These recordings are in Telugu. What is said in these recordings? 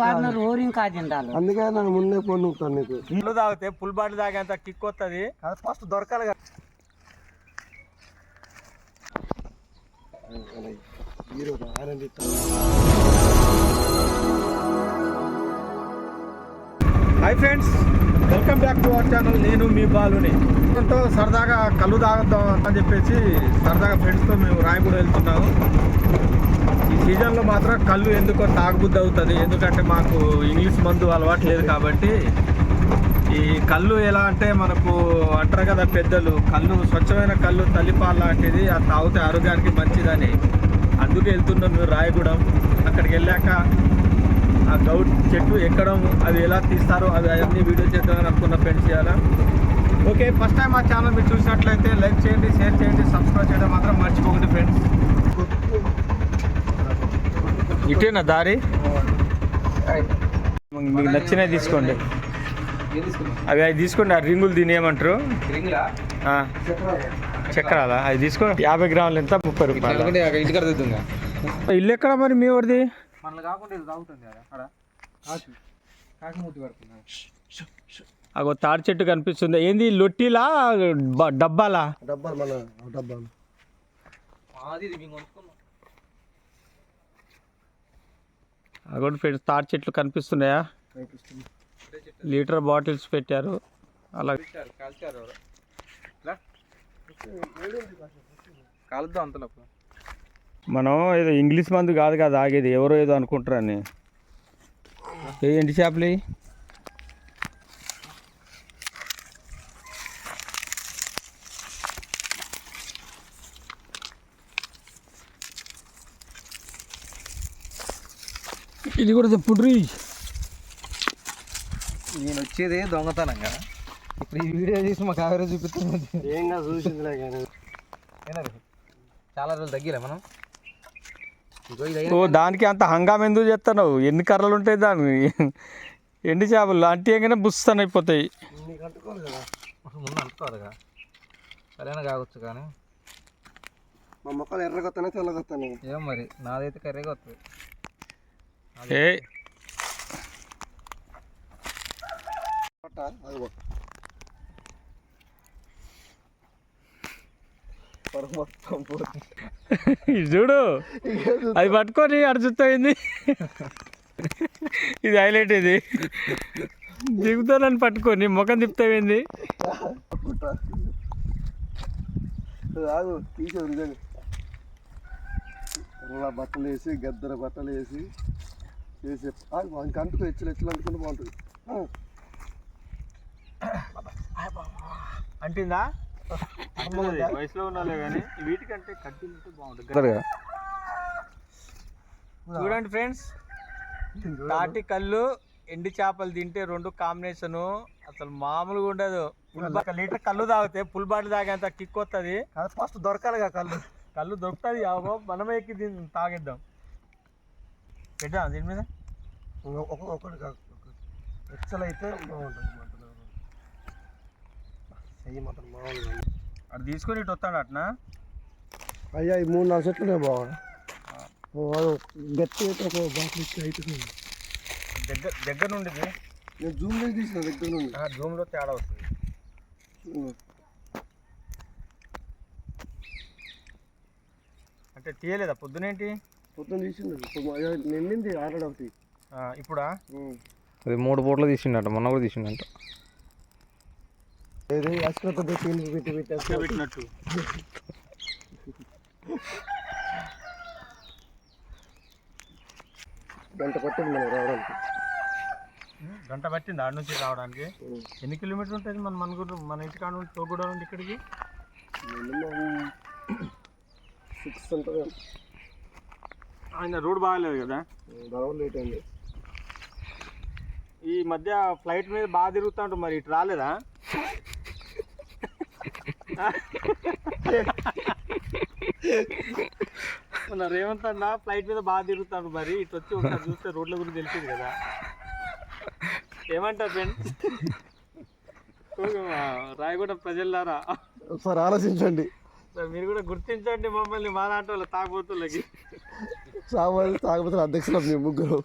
వాడినారు అందుకే నన్ను ముందే పొందుతాను నీకు. నీళ్ళు తాగితే పుల్ బాటిల్ తాగేంత కిక్ వస్తుంది ఫస్ట్ దొరకాలి కదా. Hero Anandi hi friends welcome back to our channel. నేను మీ బాలుని. ఎంతో సరదాగా కళ్ళు తాగుతాం అని చెప్పేసి సరదాగా ఫ్రెండ్స్తో మేము రాయగూడ వెళ్తున్నాము. ఈ సీజన్లో మాత్రం కళ్ళు ఎందుకో తాగుబుద్ధి అవుతుంది. ఎందుకంటే మాకు ఇంగ్లీష్ మందు అలవాటు లేదు కాబట్టి ఈ కళ్ళు ఎలా అంటే మనకు అంటారు కదా పెద్దలు కళ్ళు స్వచ్ఛమైన కళ్ళు తల్లిపాలు లాంటిది అది తాగితే ఆరోగ్యానికి మంచిదని. అందుకే వెళ్తున్నాం మేము రాయగూడెం. అక్కడికి వెళ్ళాక ఆ గౌట్ చెట్టు ఎక్కడం అవి ఎలా తీస్తారో అవి అవన్నీ వీడియో చేద్దామని అనుకున్న ఫ్రెండ్స్ చేయాలా ఓకే ఫస్ట్ టైం మా ఛానల్ మీరు చూసినట్లయితే లైక్ చేయండి షేర్ చేయండి సబ్స్క్రైబ్ చేయడం మాత్రం మర్చిపోకండి ఫ్రెండ్స్. ఇటేనా దారి? మీకు నచ్చినవి తీసుకోండి. అవి అవి తీసుకోండి ఆ రింగులు దీని ఏమంటారు? ఆ, చక్రాలా? అవి తీసుకోండి యాభై గ్రాములు ఎంత? ముప్పై రూపాయలు? ఇల్లు ఎక్కడ మరి మీ ఎవరిది అగో తాడి చెట్టు కనిపిస్తుంది. ఏంది లొట్టిలా డబ్బాలా? డబ్బాలు మన డబ్బాలు. అగో ఫ్రెండ్స్ తాడి చెట్లు కనిపిస్తున్నాయా? లీటర్ బాటిల్స్ పెట్టారు. అలా? కాలుద్దాం మనం ఏదో ఇంగ్లీష్ మందు కాదు కదా ఆగేది ఎవరో ఏదో అనుకుంటారని. ఏ ఎండి చేపలు? ఇది కూడా చెప్పుడ్రి నేను వచ్చేది దొంగతనంగా. ఇప్పుడు ఈ వీడియో చేసి మాకు ఆవిరే చూపిస్తుంది ఏంగా చూసిందిలే కానీ? చాలా రోజులు తగ్గిలే మనం? ఓ దానికి అంత హంగామ ఎందుకు చేస్తున్నావు? ఎన్ని కర్రలు ఉంటాయి దాని ఎండి చేపలు అంటే బుస్తాన్ అయిపోతాయి. నీకు అంటుకోవాలి కదా. ముందు అంటుకోదుగా సరైన కావచ్చు కానీ. మా మొక్కలు ఎర్రగొత్తనే తెల్లగొత్తాను. ఏం మరి నాదైతే కర్రీగా వస్తుంది ఏ. మొత్తం చూడు. అది పట్టుకొని అడుచుతోంది ఇది హైలైట్ ఇది. దిగుతానని పట్టుకొని ముఖం తిప్పుతాయింది రాదు ఆగు తీసేది బట్టలు వేసి గద్దర బట్టలు వేసి వానికి అంటుకుంటే బాగుంటుంది. అంటిందా? వయసులో ఉన్నాలే కానీ వీటికంటే బాగుంటుంది. చూడండి ఫ్రెండ్స్ తాటి కళ్ళు ఎండి చేపలు తింటే రెండు కాంబినేషను. అసలు మామూలుగా ఉండదు. ఒక లీటర్ కళ్ళు తాగితే పుల్ బాటిల్ తాగేంత కిక్ వస్తుంది అది ఫస్ట్ దొరకాలిగా కళ్ళు. కళ్ళు దొరుకుతుంది మనమే ఎక్కి దీన్ని తాగిద్దాం. పెట్టా దీని మీద? ఒకటి కాదు. ఎచ్చలు అయితే బాగుంటుంది మంటలు చెయ్యి మాత్రం మామూలుగా అది తీసుకొని ఇటు వస్తాడు అట్నా? అయ్యా ఈ మూడు నాలుగు చెట్లునే బాగా గట్టి అయితే ఒక బాటిల్ ఇచ్చి అవుతుంది దగ్గర దగ్గర నుండి నేను జూమ్ చేసి తీసిన దగ్గర నుండి. జూమ్లో తేడా వస్తుంది. అంటే తీయలేదా? పొద్దునేంటి? పొద్దున్న తీసిండు. ఇప్పుడు అయ్యా నిండింది ఆల్రెడీ ఒకటి. ఆ, ఇప్పుడా? అది మూడు పూటలు తీసిండట మొన్న కూడా తీసిండట. ఏది? పెట్టి పెట్టి పెట్టి పెట్టినట్టు. గంట పట్టింది మనం రావడానికి. గంట పట్టింది ఆడ నుంచి రావడానికి. ఎన్ని కిలోమీటర్లు ఉంటుంది మన మన గురు మన ఇంటి కాడ నుండి తోగూడ నుండి ఇక్కడికి? సిక్స్ ఉంటుంది. ఆయన రోడ్ బాగాలేదు కదా? దాదాపు లేట్ అయింది. ఈ మధ్య ఫ్లైట్ మీద బాగా తిరుగుతా మరి ఇటు రాలేదా? మన రేవంత్ అన్న ఫ్లైట్ మీద బాగా తిరుగుతాడు మరి ఇటు వచ్చి ఒకసారి చూస్తే రోడ్ల గురించి తెలిసింది కదా. ఏమంటారు ఫ్రెండ్? రాయగూడ ప్రజలారా ఒకసారి ఆలోచించండి. మరి మీరు కూడా గుర్తించండి మమ్మల్ని మా వాళ్ళ తాగుబోతులకి. సామాన్లు తాగబోతున్న అధ్యక్షులు మేము ముగ్గురు.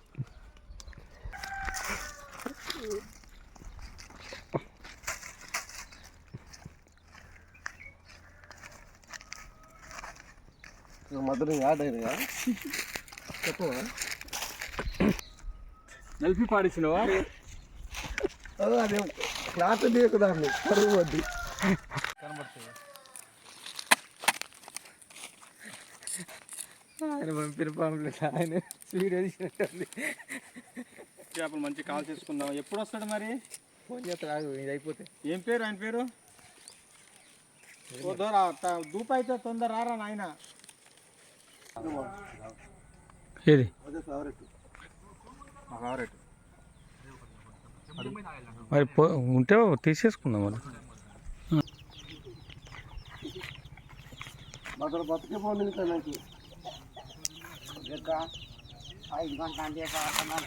మధ్యలో యాడ్ అయినాయా చెప్పవా? నలిపి పాడిచ్చినవా అదే అదే క్లాత్ దాన్ని కరువు వద్ది. ఆయన పంపిన పంపులు ఆయన వీడియో తీసినట్టుంది. చేపలు మంచి కాల్ చేసుకుందాం. ఎప్పుడు వస్తాడు మరి? ఫోన్ చేస్తాడు ఇది అయిపోతే. ఏం పేరు ఆయన పేరు? ఓ దూరా దూపు అయితే తొందర రారా నాయన? ఏది? అదే ఫేవరెట్ ఫేవరెట్ మరి ఉంటే తీసేసుకుందాం మరి అక్కడ బతికే పోనీ ఇంకా నాకు ఐదు గంటల అంటే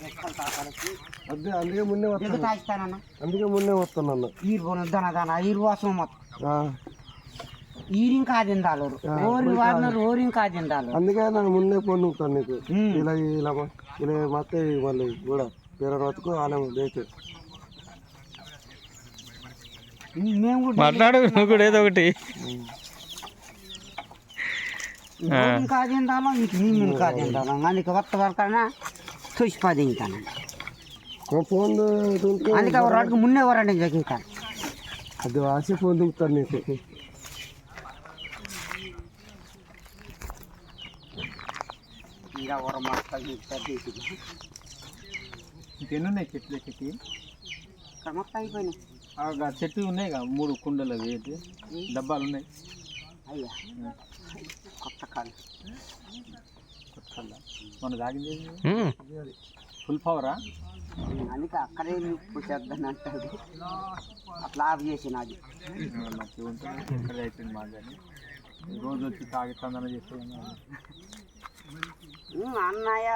ఎక్కలు తాకాలకి అదే అందుకే ముందే ఎగు వస్తాను తాగిస్తానన్న అందుకే ముందే వస్తాను ఈరు పోను దన దన ఈరు వాసన మొత్తం ఆ, ఈరిం కాదిందాలు ఓరి వాడినారు ఓరిం కాదిందాలు అందుకే నాకు ముందే ఫోన్ నూపుతాను నీకు. ఇలా ఇలా ఇలా మత్తే మళ్ళీ కూడా వేరే బతుకు ఆలయం కూడా మాట్లాడు నువ్వు కూడా ఏదో ఒకటి. ఓరిం కాదిందాలో ఇంక మేము కాదిందాలో అందుకే కొత్త వరకన్నా చూసి పదింటాను ఫోన్ అందుకే ఒక మున్నే వరండి అది ఆశ ఫోన్ దుంకుతాను నీకు. ఇంకా ఒక మొత్తం ఇంకెన్ని ఉన్నాయి చెట్లు ఎక్కి మొత్తం అయిపోయినాయి ఆ చెట్లు ఉన్నాయి కదా మూడు కుండలు అవి డబ్బాలు ఉన్నాయి అయ్యా కొత్త కాలు కొత్తల్లా మన తాగింది. ఫుల్ పవరా అందుకే అక్కడే నిప్పు చేద్దాని అంటాడు అట్లా ఆఫ్ మా కానీ రోజు వచ్చి తాగిస్తానని చెప్పి అన్నయ్య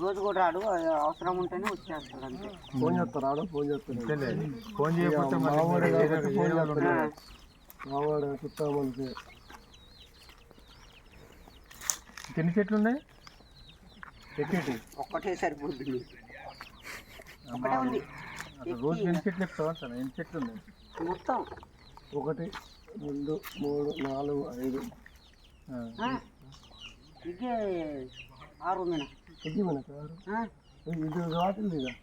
రోజు కూడా రాడు అవసరం ఉంటేనే వచ్చేస్తాడు అంతే. ఫోన్ చేస్తారా ఆడ ఫోన్ చేస్తాను ఫోన్ చేయకపోతే మరి మావాడే కాబట్టి ఫోన్ వేరే వాళ్ళు చేస్తాను ఉంటారు. మావాడు చుట్టా మనకి ఎన్ని చెట్లు ఉన్నాయి? ఎక్కేటి? ఒక్కటే సరిపోతుంది. ఒకటే ఉంది. అసలు రోజు ఎన్ని చెట్లు ఎక్కుతావు అంటాను? ఎన్ని చెట్లు ఉన్నాయి? మొత్తం. ఒకటి రెండు మూడు నాలుగు ఐదు. ఇదే ఆరు. ఇది ఇక.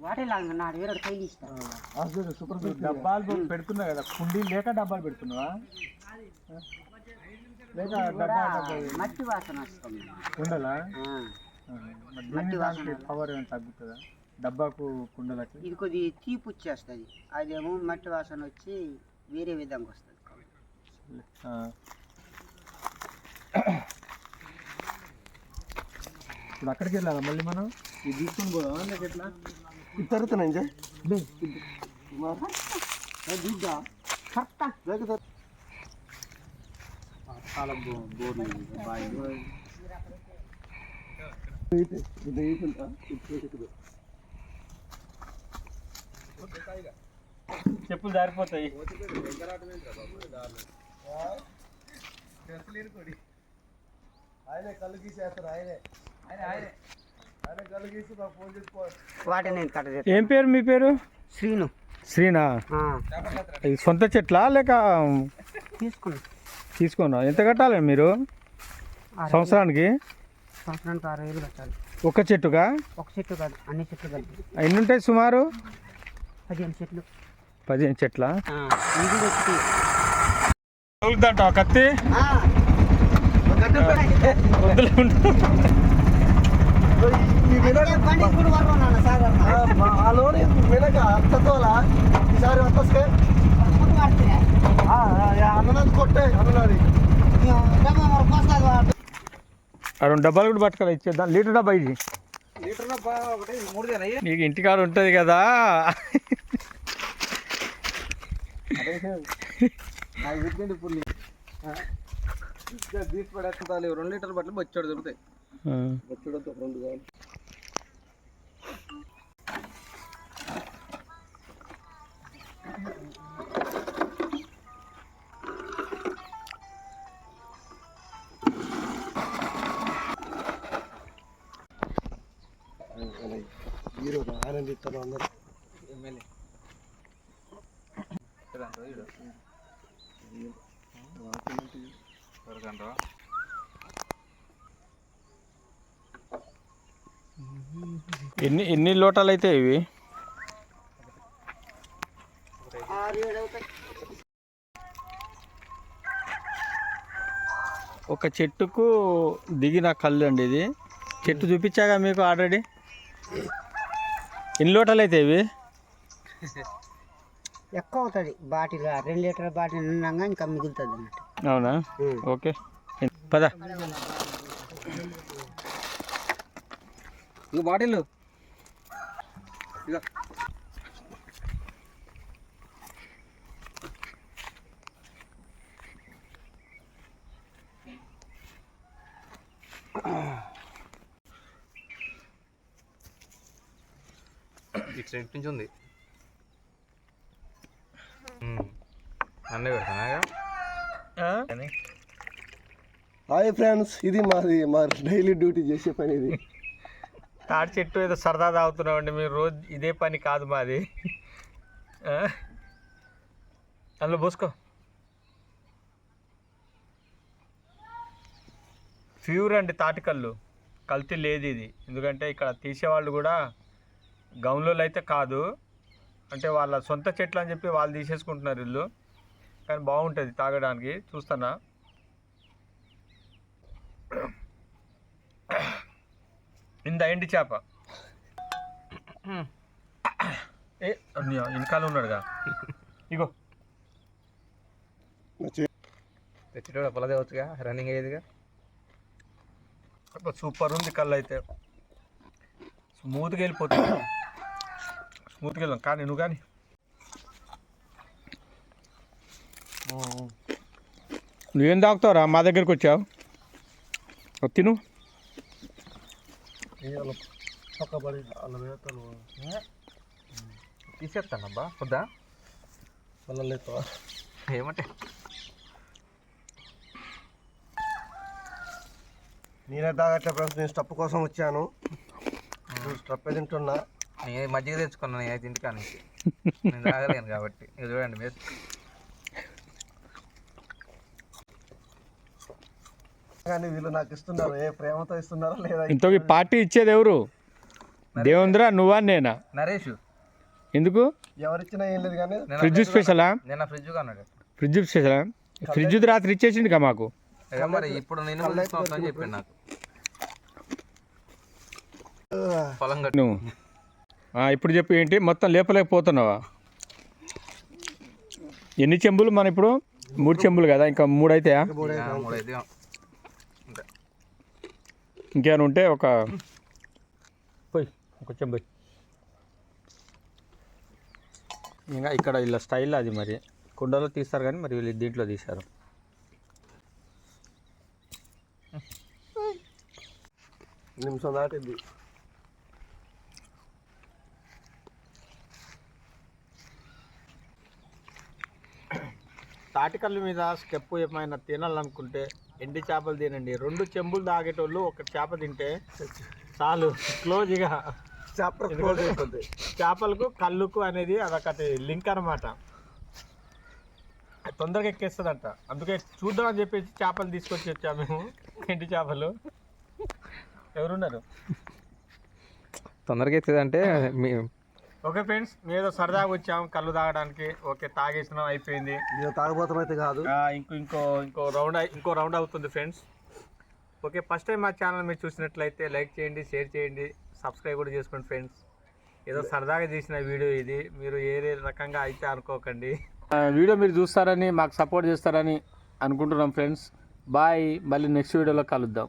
వాటే లాగా నాడు వేరే కైలు ఇస్తా. హాస్పిటల్ సూపర్ డబ్బాలు పె- పెడుతున్నావు కదా కుండీ లేక డబ్బాలు పెడుతున్నావా? లేక డబ్బా డబ్బా మట్టి వాసన వస్తుంది. కుండలా? దీని దానికి పవర్ ఏమైనా తగ్గుతుందా? డబ్బాకు కుండలకి? ఇది కొద్ది తీపి వచ్చేస్తుంది. అదేమో మట్టి వాసన వచ్చి వేరే విధంగా వస్తుంది. ఆ. ఇప్పుడు అక్కడికి వెళ్ళాలా మళ్ళీ మనం? ఇది తీసుకొని పోదామా? లేక ఎట్లా? ఇది తరుగుతున్నా ఇంజే కరెక్టా చాలా బో- బోర్లు బాయ్. ఇది చెప్పులు జారిపోతాయి. ఆయనే కళ్ళు గీసేస్తారు ఆయనే. వాటిని. ఏం పేరు మీ పేరు? శ్రీను. శ్రీనా? ఇది సొంత చెట్లా లేక తీసుకున్నా. తీసుకున్నా? ఎంత కట్టాలి మీరు? సంవత్సరానికి? సంవత్సరానికి ఆరు వేలు కట్టాలి. ఒక చెట్టుగా ఒక చెట్టు కాదు అన్ని చెట్లు కలిపి. ఎన్ని ఉంటాయి సుమారు? పదిహేను చెట్లు. పదిహేను చెట్ల? కత్తి. లోని వినక అత్తతోలా ఈసారి వస్తే ముందు వాడితే అన్నది కొట్టే అన్నది డబ్బా మరి పోస్తుంది ఆ రెండు డబ్బాలు కూడా పట్టుకోవాలి ఇచ్చేద్దాం. లీటర్ డబ్బా ఇది. లీటర్ డబ్బా ఒకటి మూడు తేనా నీకు ఇంటికాడ ఉంటుంది కదా నాకు చెప్పింది ఇప్పుడు నీ- రెండు లీటర్ బట్టలు బొచ్చాడు దొరుకుతాయి. ఆ. వచ్చుడంతో రెండు కావాలి ఈరోజు ఆనందిస్తారు అందరూ ఎన్ని ఎన్ని లోటాలు అయితే ఇవి? ఒక చెట్టుకు దిగిన కళ్ళు అండి ఇది. చెట్టు చూపించాగా మీకు ఆల్రెడీ? ఎన్ని లోటాలు అయితే ఇవి? ఎక్కువ అవుతుంది బాటిల్ రెండు లీటర్ బాటిల్ ఇంకా మిగులుతుంది అన్నట్టు అవునా ఓకే. పద. ఇక బాటిల్. ఇట్లా ఇటు నుంచి ఉంది. అన్నీ పెడతానా హాయ్ ఫ్రెండ్స్ ఇది మాది మా డైలీ డ్యూటీ చేసే పని ఇది. తాడి చెట్టు ఏదో సరదా తాగుతున్నామండి మీరు రోజు ఇదే పని కాదు మాది. అందులో పోసుకో. ప్యూర్ అండి తాటికల్లు. కల్తీ లేదు ఇది. ఎందుకంటే ఇక్కడ తీసేవాళ్ళు కూడా గౌన్లో అయితే కాదు. అంటే వాళ్ళ సొంత చెట్లు అని చెప్పి వాళ్ళు తీసేసుకుంటున్నారు ఇల్లు. కానీ బాగుంటుంది తాగడానికి. చూస్తానా? ఇంత ఎండి చేప. ఏ వెనకాల ఉన్నాడుగా. ఇగో. తెచ్చేటోడు పొల తేవచ్చుగా రన్నింగ్ అయ్యేదిగా. సూపర్ ఉంది కళ్ళు అయితే. స్మూత్గా వెళ్ళిపోతుంది స్మూత్గా వెళ్ళాం. కానీ నువ్వు కానీ. నువ్వేం తాగుతావురా? మా దగ్గరికి వచ్చావు. ఓ తిను పక్కబడి అలా వేస్తాను తీసేస్తానబ్బా వద్దా? అలా లేదు ఏమంటే? నేనే తాగట్లే ఫ్రెండ్స్ నేను స్టప్ కోసం వచ్చాను. స్టప్ తింటున్నా? నేను మజ్జిగ తెచ్చుకున్నాను నేను అయితే ఇంటికా నుంచి నేను తాగలేను కాబట్టి. చూడండి మీరు కానీ వీళ్ళు నాకు ఇస్తున్నారు? ఏ ప్రేమతో ఇస్తున్నారా లేదా? ఇంతకీ పార్టీ ఇచ్చేది ఎవరు? దేవేంద్ర నువ్వా నేనా? నరేష్. ఎందుకు? ఎవరిచ్చినా ఏం లేదు కానీ ఫ్రిడ్జ్ స్పెషలా? నిన్న ఫ్రిడ్జ్ అన్నాడు ఫ్రిడ్జ్ స్పెషలా? ఫ్రిడ్జ్ రాత్రి ఇచ్చేసిండుగా మాకు. ఇక మరి ఇప్పుడు నేను చెప్పాడు నాకు. పొలం కట్టు. నువ్వు. ఆ, ఇప్పుడు చెప్పు ఏంటి? మొత్తం లేపలేకపోతున్నావా? ఎన్ని చెంబులు మన ఇప్పుడు? మూడు చెంబులు కదా? ఇంకా మూడు అయితే ఇంకేమైనా ఉంటే ఒక పోయి ఒక చెంబు పోయి. ఇంకా ఇక్కడ ఇలా స్టైల్ అది మరి. కుండలో తీస్తారు కానీ మరి వీళ్ళు దీంట్లో తీశారు. నిమిషం దాటింది. తాటికల్లు మీద స్టెప్ ఏమైనా తినాలనుకుంటే ఎండి చేపలు తినండి. రెండు చెంబులు తాగేటోళ్ళు ఒక చేప తింటే చాలు క్లోజ్గా చాప్టర్ క్లోజ్ అయిపోతుంది చేపలకు కళ్ళుకు అనేది అదొకటి లింక్ అనమాట తొందరగా ఎక్కేస్తుందంట. అందుకే చూద్దామని చెప్పేసి చేపలు తీసుకొచ్చి వచ్చాము మేము ఎండి చేపలు. ఎవరున్నారు? తొందరగా మీ ఓకే ఫ్రెండ్స్ మేము సరదాగా వచ్చాము కళ్ళు తాగడానికి. ఓకే తాగేసినాం అయిపోయింది. ఇది తాగబోతం అయితే కాదు. ఇంకో ఇంకో ఇంకో రౌండ్ అయి- ఇంకో రౌండ్ అవుతుంది ఫ్రెండ్స్. ఓకే ఫస్ట్ టైం మా ఛానల్ మీరు చూసినట్లయితే లైక్ చేయండి షేర్ చేయండి సబ్స్క్రైబ్ కూడా చేసుకోండి ఫ్రెండ్స్. ఏదో సరదాగా తీసిన వీడియో ఇది. మీరు ఏ ఏ రకంగా అయితే అనుకోకండి. వీడియో మీరు చూస్తారని మాకు సపోర్ట్ చేస్తారని అనుకుంటున్నాం ఫ్రెండ్స్. బాయ్ మళ్ళీ నెక్స్ట్ వీడియోలో కలుద్దాం.